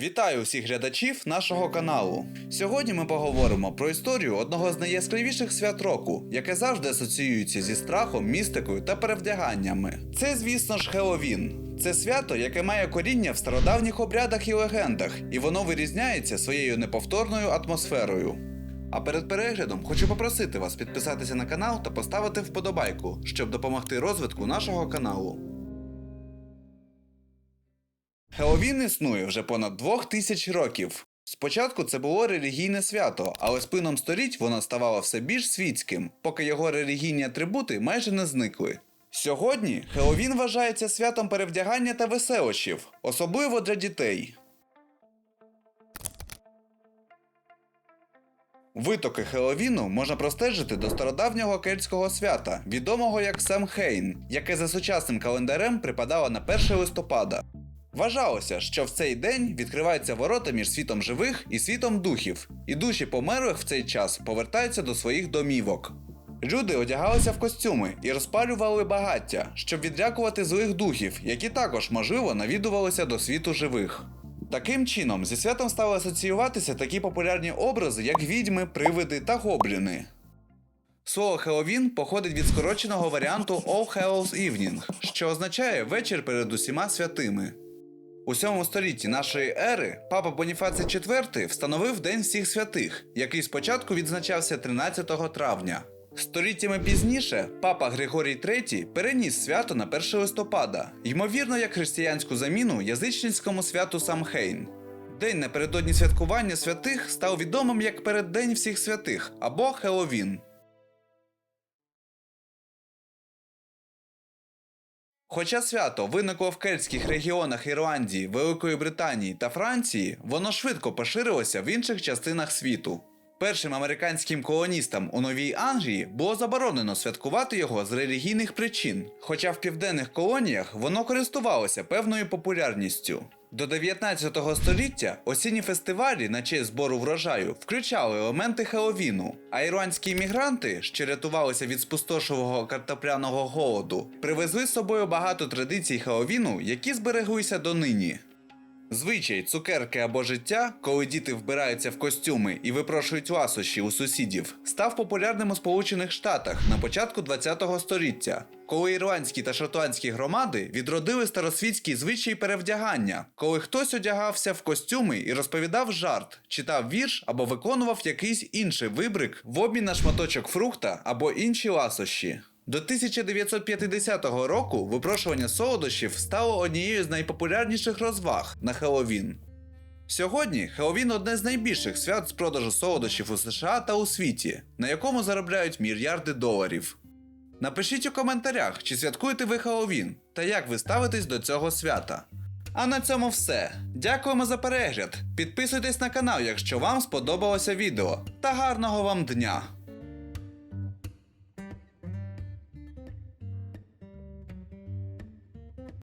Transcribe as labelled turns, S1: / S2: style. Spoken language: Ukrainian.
S1: Вітаю усіх глядачів нашого каналу. Сьогодні ми поговоримо про історію одного з найяскравіших свят року, яке завжди асоціюється зі страхом, містикою та перевдяганнями. Це, звісно ж, Хеллоуін. Це свято, яке має коріння в стародавніх обрядах і легендах, і воно вирізняється своєю неповторною атмосферою. А перед переглядом хочу попросити вас підписатися на канал та поставити вподобайку, щоб допомогти розвитку нашого каналу. Хеллоуін існує вже понад двох тисяч років. Спочатку це було релігійне свято, але з плином століть воно ставало все більш світським, поки його релігійні атрибути майже не зникли. Сьогодні Хеллоуін вважається святом перевдягання та веселощів, особливо для дітей. Витоки Хеллоуіну можна простежити до стародавнього кельтського свята, відомого як Самхейн, яке за сучасним календарем припадало на 1 листопада. Вважалося, що в цей день відкриваються ворота між світом живих і світом духів, і душі померлих в цей час повертаються до своїх домівок. Люди одягалися в костюми і розпалювали багаття, щоб відлякувати злих духів, які також, можливо, навідувалися до світу живих. Таким чином, зі святом стали асоціюватися такі популярні образи, як відьми, привиди та гобліни. Слово Хеллоуін походить від скороченого варіанту All Hallows Evening, що означає вечір перед усіма святими. У 7 столітті нашої ери папа Боніфацій IV встановив День всіх святих, який спочатку відзначався 13 травня. Століттями пізніше папа Григорій III переніс свято на 1 листопада, ймовірно, як християнську заміну язичницькому святу Самхейн. День напередодні святкування святих став відомим як переддень всіх святих або Хеллоуін. Хоча свято виникло в кельтських регіонах Ірландії, Великої Британії та Франції, воно швидко поширилося в інших частинах світу. Першим американським колоністам у Новій Англії було заборонено святкувати його з релігійних причин, хоча в південних колоніях воно користувалося певною популярністю. До 19 століття осінні фестивалі на честь збору врожаю включали елементи хеловіну, а ірландські іммігранти, що рятувалися від спустошового картопляного голоду, привезли з собою багато традицій хеловіну, які збереглися донині. Звичай, цукерки або життя, коли діти вбираються в костюми і випрошують ласощі у сусідів, став популярним у Сполучених Штатах на початку ХХ століття, коли ірландські та шотландські громади відродили старосвітський звичай перевдягання, коли хтось одягався в костюми і розповідав жарт, читав вірш або виконував якийсь інший вибрик в обмін на шматочок фрукта або інші ласощі. До 1950 року випрошування солодощів стало однією з найпопулярніших розваг на Хеллоуін. Сьогодні Хеллоуін – одне з найбільших свят з продажу солодощів у США та у світі, на якому заробляють мільярди доларів. Напишіть у коментарях, чи святкуєте ви Хеллоуін та як ви ставитесь до цього свята. А на цьому все. Дякуємо за перегляд. Підписуйтесь на канал, якщо вам сподобалося відео. Та гарного вам дня!